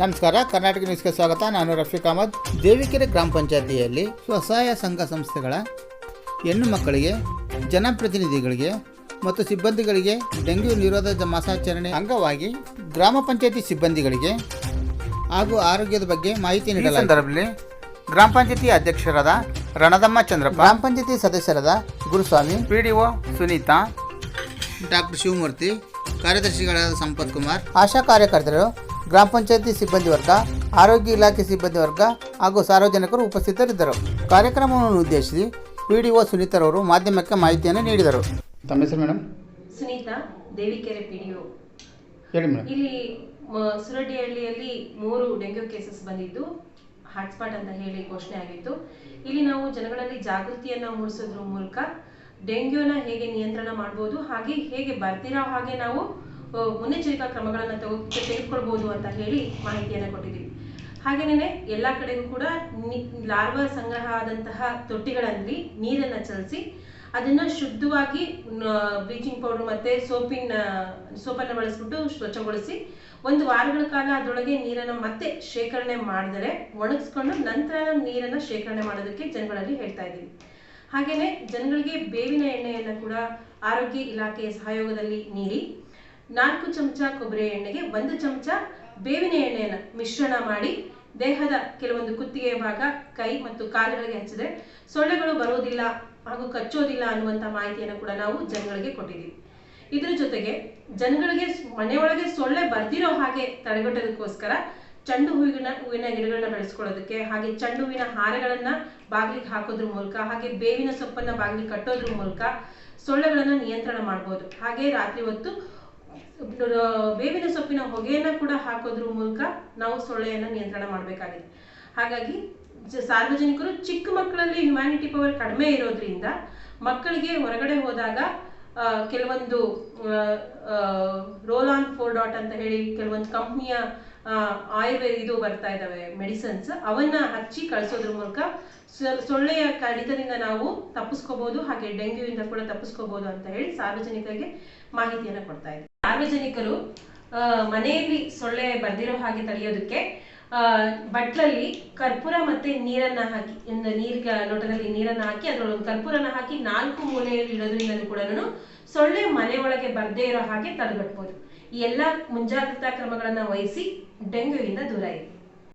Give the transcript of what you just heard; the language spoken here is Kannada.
ನಮಸ್ಕಾರ ಕರ್ನಾಟಕ ನ್ಯೂಸ್ಗೆ ಸ್ವಾಗತ. ನಾನು ರಫೀಕ್ ಅಹಮದ್. ದೇವಿಕೆರೆ ಗ್ರಾಮ ಪಂಚಾಯತಿಯಲ್ಲಿ ಸ್ವಸಹಾಯ ಸಂಘ ಸಂಸ್ಥೆಗಳ ಹೆಣ್ಣು ಮಕ್ಕಳಿಗೆ ಜನಪ್ರತಿನಿಧಿಗಳಿಗೆ ಮತ್ತು ಸಿಬ್ಬಂದಿಗಳಿಗೆ ಡೆಂಗ್ಯೂ ನಿರೋಧ ಮಾಸಾಚರಣೆ ಅಂಗವಾಗಿ ಗ್ರಾಮ ಪಂಚಾಯತಿ ಸಿಬ್ಬಂದಿಗಳಿಗೆ ಹಾಗೂ ಆರೋಗ್ಯದ ಬಗ್ಗೆ ಮಾಹಿತಿ ನೀಡಲಾಗಿದೆ. ಸಂದರ್ಭದಲ್ಲಿ ಗ್ರಾಮ ಪಂಚಾಯತಿ ಅಧ್ಯಕ್ಷರಾದ ರಣದಮ್ಮ ಚಂದ್ರಪ್ಪ ಗ್ರಾಮ ಪಂಚಾಯತಿ ಸದಸ್ಯರಾದ Guruswamy P D O Sunitha doctor Shivamurthy ಕಾರ್ಯದರ್ಶಿಗಳಾದ ಸಂಪತ್ ಕುಮಾರ್ ಆಶಾ ಕಾರ್ಯಕರ್ತರು ಗ್ರಾಮ ಪಂಚಾಯತಿ ಸಿಬ್ಬಂದಿ ವರ್ಗ ಆರೋಗ್ಯ ಇಲಾಖೆ ಸಿಬ್ಬಂದಿ ವರ್ಗ ಹಾಗೂ ಸಾರ್ವಜನಿಕರು ಉಪಸ್ಥಿತರಿದ್ದರು. ಕಾರ್ಯಕ್ರಮವನ್ನು ಉದ್ದೇಶಿಸಿ ಪಿ ಡಿ ಒ ಸುನೀತರವರು ಮಾಧ್ಯಮಕ್ಕೆ ಮಾಹಿತಿಯನ್ನು ನೀಡಿದರು. ತಮ್ಮ ಹೆಸರು madam? Sunitha Devikere P D ಹೇಳಿ ಮೇಡಮ್. ಇಲ್ಲಿ ಸುರಡಿಹಳ್ಳಿಯಲ್ಲಿ ಮೂರು ಡೆಂಗ್ಯೂ ಕೇಸಸ್ ಬಂದಿದ್ದು ಹಾಟ್ಸ್ಪಾಟ್ ಅಂತ ಹೇಳಿ ಘೋಷಣೆ ಆಗಿತ್ತು. ಇಲ್ಲಿ ನಾವು ಜನಗಳಲ್ಲಿ ಜಾಗೃತಿಯನ್ನ ಮೂಡಿಸೋದ್ರ ಮೂಲಕ ಡೆಂಗ್ಯೂನ ಹೇಗೆ ನಿಯಂತ್ರಣ ಮಾಡ್ಬೋದು ಹಾಗೆ ಹೇಗೆ ಬರ್ತಿರೋ ಹಾಗೆ ನಾವು ಮುನ್ನೆಚ್ಚರಿಕಾ ಕ್ರಮಗಳನ್ನು ತಗೋ ತೆಗೆದುಕೊಳ್ಬೋದು ಅಂತ ಹೇಳಿ ಮಾಹಿತಿಯನ್ನು ಕೊಟ್ಟಿದ್ದೀವಿ. ಹಾಗೇನೆ ಎಲ್ಲ ಕಡೆಗೂ ಕೂಡ ಲಾರ್ವಾ ಸಂಗ್ರಹ ಆದಂತಹ ತೊಟ್ಟಿಗಳಲ್ಲಿ ನೀರನ್ನ ಚಲಿಸಿ ಅದನ್ನ ಶುದ್ಧವಾಗಿ ಬ್ಲೀಚಿಂಗ್ ಪೌಡರ್ ಮತ್ತೆ ಸೋಪಿನ, ಸೋಪನ್ನು ಬಳಸ್ಬಿಟ್ಟು ಸ್ವಚ್ಛಗೊಳಿಸಿ ಒಂದು ವಾರಗಳ ಕಾಲ ಅದರೊಳಗೆ ನೀರನ್ನ ಮತ್ತೆ ಶೇಖರಣೆ ಮಾಡಿದರೆ ಒಣಗಿಸ್ಕೊಂಡು ನಂತರ ನೀರನ್ನ ಶೇಖರಣೆ ಮಾಡೋದಕ್ಕೆ ಜನಗಳಲ್ಲಿ ಹೇಳ್ತಾ ಇದ್ದೀವಿ. ಹಾಗೆಯೇ ಜನಗಳಿಗೆ ಬೇವಿನ ಎಣ್ಣೆಯನ್ನು ಕೂಡ ಆರೋಗ್ಯ ಇಲಾಖೆಯ ಸಹಯೋಗದಲ್ಲಿ ನೀಡಿ ನಾಲ್ಕು ಚಮಚ ಕೊಬ್ಬರಿ ಎಣ್ಣೆಗೆ ಒಂದು ಚಮಚ ಬೇವಿನ ಎಣ್ಣೆಯನ್ನ ಮಿಶ್ರಣ ಮಾಡಿ ದೇಹದ ಕೆಲವೊಂದು ಕುತ್ತಿಗೆಯ ಭಾಗ, ಕೈ ಮತ್ತು ಕಾಲುಗಳಿಗೆ ಹಚ್ಚಿದ್ರೆ ಸೊಳ್ಳೆಗಳು ಬರೋದಿಲ್ಲ ಹಾಗೂ ಕಚ್ಚೋದಿಲ್ಲ ಅನ್ನುವಂತ ಮಾಹಿತಿಯನ್ನು ಕೂಡ ನಾವು ಜನಗಳಿಗೆ ಕೊಟ್ಟಿದ್ದೀವಿ. ಇದರ ಜೊತೆಗೆ ಜನಗಳಿಗೆ ಮನೆಯೊಳಗೆ ಸೊಳ್ಳೆ ಬರ್ದಿರೋ ಹಾಗೆ ತಡೆಗಟ್ಟೋದಕ್ಕೋಸ್ಕರ ಚೆಂಡು ಹೂವಿನ ಹೂವಿನ ಗಿಡಗಳನ್ನ ಬೆಳೆಸ್ಕೊಳ್ಳೋದಕ್ಕೆ ಹಾಗೆ ಚೆಂಡು ಹೂವಿನ ಹಾರಗಳನ್ನ ಬಾಗಿಲಿಗೆ ಹಾಕೋದ್ರ ಮೂಲಕ ಹಾಗೆ ಬೇವಿನ ಸೊಪ್ಪನ್ನ ಬಾಗಿಲಿಗೆ ಕಟ್ಟೋದ್ರ ಮೂಲಕ ಸೊಳ್ಳೆಗಳನ್ನ ನಿಯಂತ್ರಣ ಮಾಡ್ಬೋದು. ಹಾಗೆ ರಾತ್ರಿ ಹೊತ್ತು ಬೇವಿನ ಸೊಪ್ಪಿನ ಹೊಗೆಯನ್ನ ಕೂಡ ಹಾಕೋದ್ರ ಮೂಲಕ ನಾವು ಸೊಳ್ಳೆಯನ್ನ ನಿಯಂತ್ರಣ ಮಾಡಬೇಕಾಗಿದೆ. ಹಾಗಾಗಿ ಸಾರ್ವಜನಿಕರು ಚಿಕ್ಕ ಮಕ್ಕಳಲ್ಲಿ ಹ್ಯುಮ್ಯಾನಿಟಿ ಪವರ್ ಕಡಿಮೆ ಇರೋದ್ರಿಂದ ಮಕ್ಕಳಿಗೆ ಹೊರಗಡೆ ಹೋದಾಗ ಕೆಲವೊಂದು ರೋಲ್ ಆನ್ ಫೋರ್ ಡಾಟ್ ಅಂತ ಹೇಳಿ ಕೆಲವೊಂದು ಕಂಪ್ನಿಯ ಆಯುರ್ವೇದ ಇದು ಬರ್ತಾ ಇದಾವೆ ಮೆಡಿಸನ್ಸ್ ಅವನ್ನ ಹಚ್ಚಿ ಕಳಿಸೋದ್ರ ಮೂಲಕ ಸೊಳ್ಳೆಯ ಕಡಿತದಿಂದ ನಾವು ತಪ್ಪಿಸ್ಕೋಬಹುದು ಹಾಗೆ ಡೆಂಗ್ಯೂ ಇಂದ ಕೂಡ ತಪ್ಪಿಸ್ಕೋಬಹುದು ಅಂತ ಹೇಳಿ ಸಾರ್ವಜನಿಕರಿಗೆ ಮಾಹಿತಿಯನ್ನ ಕೊಡ್ತಾ ಇದ್ದಾರೆ ಸಾರ್ವಜನಿಕರು ಮನೆಯಲ್ಲಿ ಸೊಳ್ಳೆ ಬರ್ದಿರೋ ಹಾಗೆ ತಡೆಯೋದಕ್ಕೆ ಬಟ್ಲಲ್ಲಿ ಕರ್ಪೂರ ಮತ್ತೆ ನೀರನ್ನ ಹಾಕಿ ನೀರಿಗೆ, ಲೋಟದಲ್ಲಿ ನೀರನ್ನ ಹಾಕಿ, ಅದರೊಳಗೆ ಕರ್ಪೂರನ ಹಾಕಿ ನಾಲ್ಕು ಮೂಲೆಯಲ್ಲಿ ಇಡೋದ್ರಿಂದ ಕೂಡ ಸೊಳ್ಳೆ ಮನೆ ಒಳಗೆ ಬರದೇ ಇರೋ ಹಾಗೆ ತಡೆಗಟ್ಬೋದು. ಈ ಎಲ್ಲ ಮುಂಜಾಗ್ರತಾ ಕ್ರಮಗಳನ್ನ ವಹಿಸಿ ಡೆಂಗ್ಯೂವಿಂದ ದೂರ ಇರಿ.